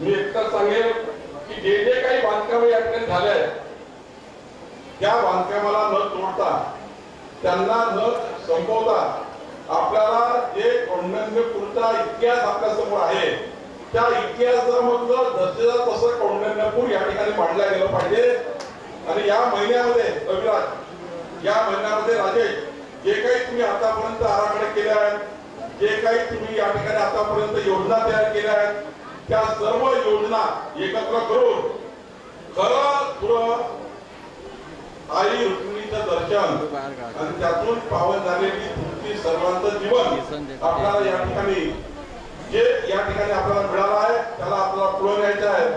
मी एकतर सांगेल की जे जे काही बांधकाम या ठिकाणी झाले आहेत त्या बांधकामाला न तोडता त्यांना न संपवता आपल्याला जे कौंडण्यपूरचा इतिहास आपल्यासमोर आहे त्या इतिहासामधलं जसेचा तसं कौंडण्यपूर या ठिकाणी मांडलं गेलं पाहिजे. आणि या महिन्यामध्ये रविराज या महिन्यामध्ये राजेश जे काही तुम्ही आतापर्यंत आराखडे केले आहेत जे काही तुम्ही या ठिकाणी आतापर्यंत योजना तयार केल्या आहेत त्या सर्व योजना एकत्र करून खरं खुरं आई रुक्मिणीचं दर्शन आणि त्यातून पावन झालेली तुमची सर्वांचं जीवन आपल्याला या ठिकाणी जे या ठिकाणी आपल्याला मिळालं आहे त्याला आपल्याला पुढे न्यायचं आहे.